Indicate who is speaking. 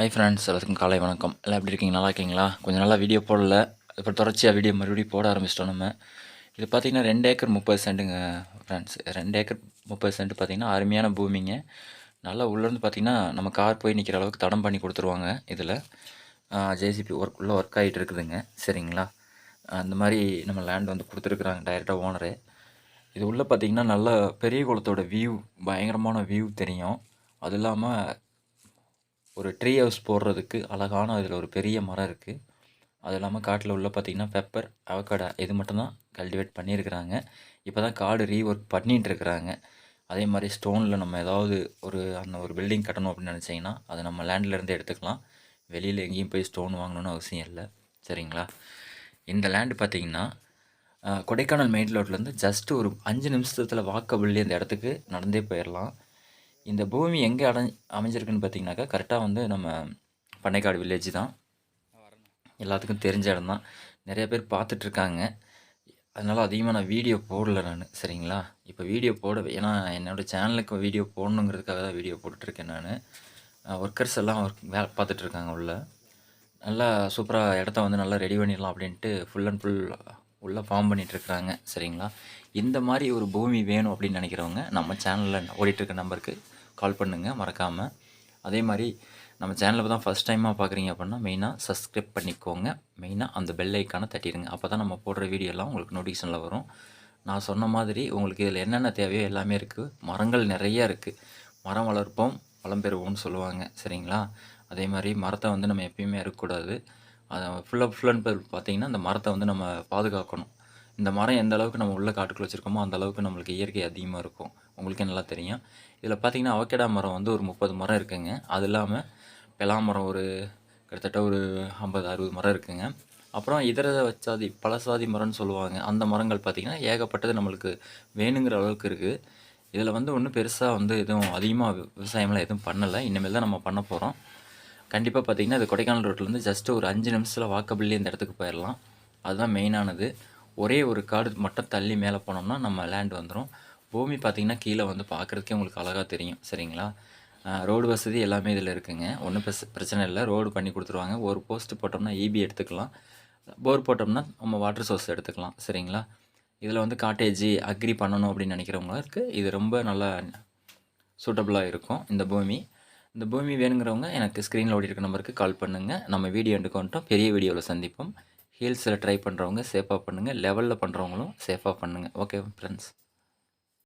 Speaker 1: hi friends எல்லாத்துக்கும் காலை வணக்கம் எல்லாம் எப்படி இருக்கீங்க நல்லா இருக்கீங்களா கொஞ்சம் நல்லா வீடியோ போடல இப்போ தொடர்ச்சியாக வீடியோ மறுபடியும் போட ஆரம்பிச்சிட்டோம் நம்ம இது பார்த்திங்கன்னா ரெண்டு ஏக்கர் முப்பது சென்ட்டுங்க ஃப்ரெண்ட்ஸ் ரெண்டு ஏக்கர் முப்பது சென்ட் பார்த்திங்கன்னா அருமையான பூமிங்க நல்லா உள்ளேருந்து பார்த்திங்கன்னா நம்ம கார் போய் நிற்கிற அளவுக்கு தடம் பண்ணி கொடுத்துருவாங்க இதில் ஜேசிபி ஒர்க் உள்ளே ஒர்க் ஆகிட்டு இருக்குதுங்க சரிங்களா அந்த மாதிரி நம்ம லேண்ட் வந்து கொடுத்துருக்குறாங்க டைரெக்டாக ஓனரு இது உள்ளே பார்த்திங்கன்னா நல்லா பெரிய குளத்தோட வியூ பயங்கரமான வியூ தெரியும் அது இல்லாமல் ஒரு ட்ரீ ஹவுஸ் போடுறதுக்கு அழகான அதில் ஒரு பெரிய மரம் இருக்குது அது இல்லாமல் காட்டில் உள்ள பார்த்திங்கன்னா பெப்பர் அவக்கடா இது மட்டும்தான் கல்டிவேட் பண்ணியிருக்கிறாங்க இப்போ தான் காடு ரீஒர்க் பண்ணிகிட்டு இருக்கிறாங்க அதே மாதிரி ஸ்டோனில் நம்ம ஏதாவது ஒரு அந்த ஒரு பில்டிங் கட்டணும் அப்படின்னு நினச்சிங்கன்னா அதை நம்ம லேண்ட்லேருந்து எடுத்துக்கலாம் வெளியில் எங்கேயும் போய் ஸ்டோன் வாங்கணும்னு அவசியம் இல்லை சரிங்களா இந்த லேண்டு பார்த்திங்கன்னா கொடைக்கானல் மெயின் ரோட்லேருந்து ஜஸ்ட்டு ஒரு அஞ்சு நிமிஷத்தில் வாக்கபிள்லேயே அந்த இடத்துக்கு நடந்தே போயிடலாம் இந்த பூமி எங்கே அடை அமைஞ்சிருக்குன்னு பார்த்தீங்கன்னாக்கா கரெக்டாக வந்து நம்ம பண்ணைக்காடு வில்லேஜ் தான் எல்லாத்துக்கும் தெரிஞ்ச இடம் தான் நிறைய பேர் பார்த்துட்ருக்காங்க அதனால் அதிகமாக நான் வீடியோ போடல நான் சரிங்களா இப்போ வீடியோ போட ஏன்னா என்னோடய சேனலுக்கு வீடியோ போடணுங்கிறதுக்காக தான் வீடியோ போட்டுட்ருக்கேன் நான் ஒர்க்கர்ஸ் எல்லாம் ஒர்க் வேலை பார்த்துட்ருக்காங்க உள்ள நல்லா சூப்பராக இடத்த வந்து நல்லா ரெடி பண்ணிடலாம் அப்படின்ட்டு ஃபுல் அண்ட் ஃபுல் உள்ளே ஃபார்ம் பண்ணிகிட்ருக்குறாங்க சரிங்களா இந்த மாதிரி ஒரு பூமி வேணும் அப்படின்னு நினைக்கிறவங்க நம்ம சேனலில் ஓடிட்டுருக்க நம்பருக்கு கால் பண்ணுங்கள் மறக்காமல் அதே மாதிரி நம்ம சேனலில் தான் ஃபஸ்ட் டைமாக பார்க்குறீங்க அப்படின்னா மெயினாக சப்ஸ்கிரைப் பண்ணிக்கோங்க மெயினாக அந்த பெல் ஐக்கானை தட்டிடுங்க அப்போ தான் நம்ம போடுற வீடியோலாம் உங்களுக்கு நோட்டிஃபிகேஷனில் வரும் நான் சொன்ன மாதிரி உங்களுக்கு இதில் என்னென்ன தேவையோ எல்லாமே இருக்குது மரங்கள் நிறையா இருக்குது மரம் வளர்ப்போம் வளம் பெறுவோம்னு சொல்லுவாங்க சரிங்களா அதே மாதிரி மரத்தை வந்து நம்ம எப்பயுமே இருக்கக்கூடாது அதை அப் ஃபுல் அண்ட் ஃபுல் பார்த்திங்கன்னா அந்த மரத்தை வந்து நம்ம பாதுகாக்கணும் இந்த மரம் எந்த அளவுக்கு நம்ம உள்ள காட்டுக்குள்ளே வச்சுருக்கோமோ அந்த அளவுக்கு நம்மளுக்கு இயற்கை அதிகமாக இருக்கும் உங்களுக்கே நல்லா தெரியும் இதில் பார்த்தீங்கன்னா அவக்கடா மரம் வந்து ஒரு முப்பது மரம் இருக்குங்க அது இல்லாமல் பெலா மரம் ஒரு கிட்டத்தட்ட ஒரு ஐம்பது அறுபது மரம் இருக்குங்க அப்புறம் இதர வச்சாதி பழசாதி மரம்னு சொல்லுவாங்க அந்த மரங்கள் பார்த்திங்கன்னா ஏகப்பட்டது நம்மளுக்கு வேணுங்கிற அளவுக்கு இருக்குது இதில் வந்து ஒன்றும் பெருசாக வந்து எதுவும் அதிகமாக விவசாயம்லாம் எதுவும் பண்ணலை இனிமேல் தான் நம்ம பண்ண போகிறோம் கண்டிப்பாக பார்த்தீங்கன்னா அது கொடைக்கானல் ரோட்லேருந்து ஜஸ்ட்டு ஒரு அஞ்சு நிமிஷத்தில் வாக்கபிள்ளி இந்த இடத்துக்கு போயிடலாம் அதுதான் மெயினானது ஒரே ஒரு காடு மட்டும் தள்ளி மேலே போனோம்னா நம்ம லேண்ட் வந்துடும் பூமி பார்த்திங்கன்னா கீழே வந்து பார்க்குறதுக்கே உங்களுக்கு அழகாக தெரியும் சரிங்களா ரோடு வசதி எல்லாமே இதில் இருக்குங்க ஒன்றும் பிரச்சனை இல்லை ரோடு பண்ணி கொடுத்துருவாங்க ஒரு போஸ்ட் போட்டோம்னா ஈபி e எடுத்துக்கலாம் போர் போட்டோம்னா நம்ம வாட்டர் சோர்ஸ் எடுத்துக்கலாம் சரிங்களா இதில் வந்து காட்டேஜி அக்ரி பண்ணணும் அப்படின்னு நினைக்கிறவங்களுக்கு இது ரொம்ப நல்லா சூட்டபுளாக இருக்கும் இந்த பூமி இந்த பூமி வேணுங்கிறவங்க எனக்கு ஸ்க்ரீனில் ஓடி இருக்க நம்பருக்கு கால் பண்ணுங்கள் நம்ம வீடியோ எடுக்கோன்ட்டோம் பெரிய வீடியோவில் சந்திப்போம் ஹீல்ஸில் ட்ரை பண்ணுறவங்க சேஃபாக பண்ணுங்கள் லெவலில் பண்ணுறவங்களும் சேஃபாக பண்ணுங்கள் ஓகே ஃப்ரெண்ட்ஸ்